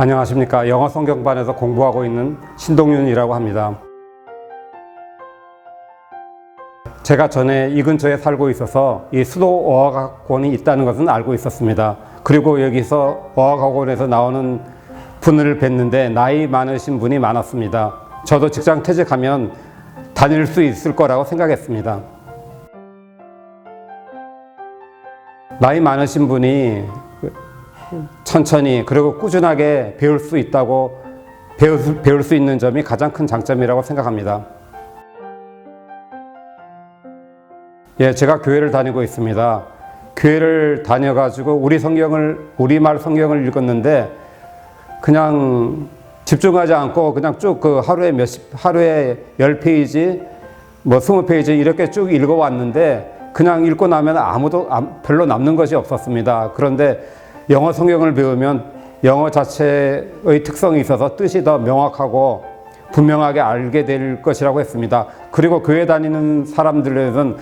안녕하십니까. 영어 성경반에서 공부하고 있는 신동윤이라고 합니다. 제가 전에 이 근처에 살고 있어서 이 수도 어학원이 있다는 것은 알고 있었습니다. 그리고 여기서 어학원에서 나오는 분을 뵀는데 나이 많으신 분이 많았습니다. 저도 직장 퇴직하면 다닐 수 있을 거라고 생각했습니다. 나이 많으신 분이 천천히 그리고 꾸준하게 배울 수 있다고 배울 수, 배울 수 있는 점이 가장 큰 장점이라고 생각합니다. 예, 제가 교회를 다니고 있습니다. 교회를 다녀가지고 우리 성경을 우리말 성경을 읽었는데 그냥 집중하지 않고 그냥 쭉 그 하루에 몇십 하루에 열 페이지 뭐 스무 페이지 이렇게 쭉 읽어왔는데 그냥 읽고 나면 아무도 아- 별로 남는 것이 없었습니다. 그런데 영어 성경을 배우면 영어 자체의 특성이 있어서 뜻이 더 명확하고 분명하게 알게 될 것이라고 했습니다. 그리고 교회 다니는 사람들은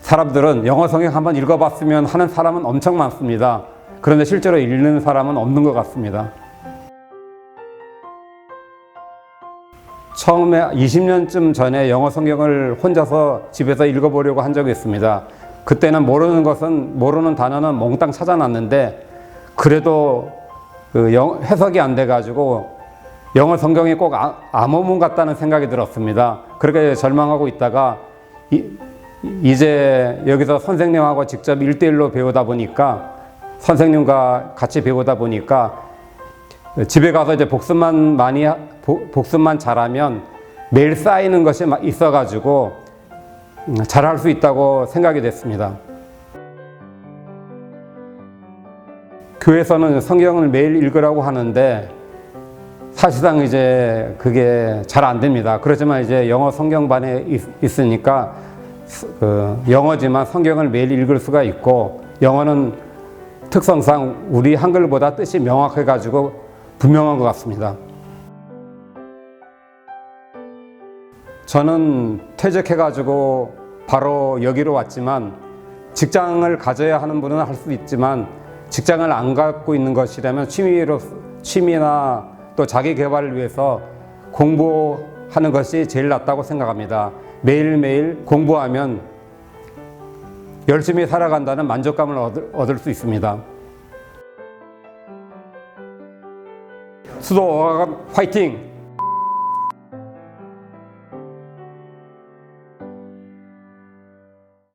사람들은 영어 성경 한번 읽어봤으면 하는 사람은 엄청 많습니다. 그런데 실제로 읽는 사람은 없는 것 같습니다. 처음에 20년쯤 전에 영어 성경을 혼자서 집에서 읽어보려고 한 적이 있습니다. 그때는 모르는 것은 모르는 단어는 몽땅 찾아놨는데 그래도 그 영- 해석이 안 돼가지고 영어 성경이 꼭 아, 암호문 같다는 생각이 들었습니다. 그렇게 절망하고 있다가 이, 이제 여기서 선생님하고 직접 일대일로 배우다 보니까 선생님과 같이 배우다 보니까 집에 가서 이제 복습만 많이 복습만 잘하면 매일 쌓이는 것이 막 있어가지고 음, 잘할 수 있다고 생각이 됐습니다. 교회에서는 성경을 매일 읽으라고 하는데 사실상 이제 그게 잘 안 됩니다. 그렇지만 이제 영어 성경반에 있, 있으니까 그 영어지만 성경을 매일 읽을 수가 있고 영어는 특성상 우리 한글보다 뜻이 명확해 가지고 분명한 것 같습니다. 저는 퇴직해 가지고 바로 여기로 왔지만 직장을 가져야 하는 분은 할 수 있지만 직장을 안 갖고 있는 것이라면 취미로 취미나 또 자기 개발을 위해서 공부하는 것이 제일 낫다고 생각합니다. 매일매일 공부하면 열심히 살아간다는 만족감을 얻을, 얻을 수 있습니다. 수도 화이팅!